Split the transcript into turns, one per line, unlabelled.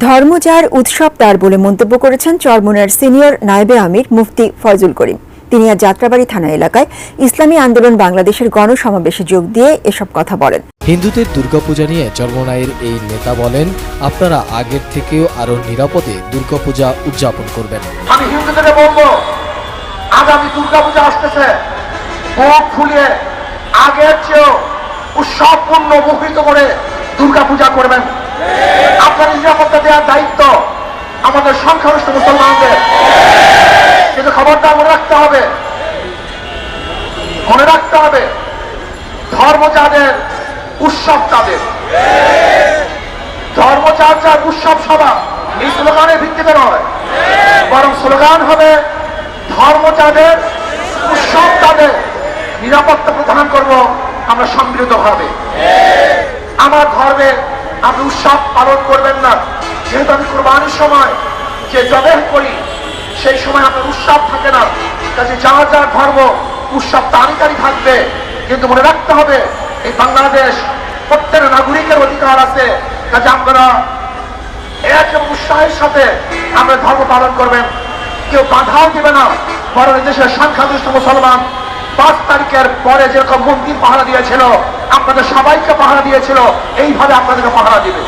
ধর্মজার উৎসব তার বলে মন্তব্য করেছেন চরমোনার সিনিয়র নায়েবে আমির মুফতি ফয়জুল করিম। তিনি আজ যাত্রাবাড়ি থানা এলাকায় ইসলামী আন্দোলন বাংলাদেশের গণসমাবেশে যোগ দিয়ে এসব কথা বলেন।
হিন্দুদের দুর্গাপূজা নিয়ে চর্মনায়ের এই নেতা বলেন আপনারা আগের থেকেও আরও নিরাপদে দুর্গাপূজা উদযাপন করবেন।
আমি হিন্দুদেরকে বলব আগামী দুর্গাপূজা আসতেছে। ফুলিয়ে আগের চেয়েও উৎসবপূর্ণ মুখরিত করে দুর্গাপূজা করবেন। আপনার নিরাপত্তা দেওয়ার দায়িত্ব আমাদের সংখ্যাগরিষ্ঠ মুসলমানদের। কিন্তু খবরদার মনে রাখতে হবে। মনে রাখতে হবে, ধর্ম যাদের, উৎসব তাদের। ধর্ম যার যার উৎসব সভা এই স্লোগানের ভিত্তিতে নয়। বরং স্লোগান হবে, ধর্ম যাদের, উৎসব তাদের। নিরাপত্তা প্রদান করব আমরা সম্মিলিত ভাবে আমার ধর্মে আপনি উৎসব পালন করবেন না। যেহেতু আমি কোরবানির সময় যে জবেহ করি, সেই সময় আপনার উৎসব থাকে না। কাজে যার যার ধর্ম, উৎসব তারই থাকবে। কিন্তু মনে রাখতে হবে, এই বাংলাদেশ প্রত্যেক নাগরিকের অধিকার আছে। কাজে আপনারা এক এবং উৎসাহের সাথে আমরা ধর্ম পালন করবেন। কেউ বাধাও দেবে না। বরং দেশের সংখ্যাগরিষ্ঠ মুসলমান পাঁচ তারিখের পরে যেরকম মন্দির পাহারা দিয়েছিল আপনাদের সবাইকে পাহারা দিয়েছিল এইভাবে আপনাদেরকে পাহারা দিবে।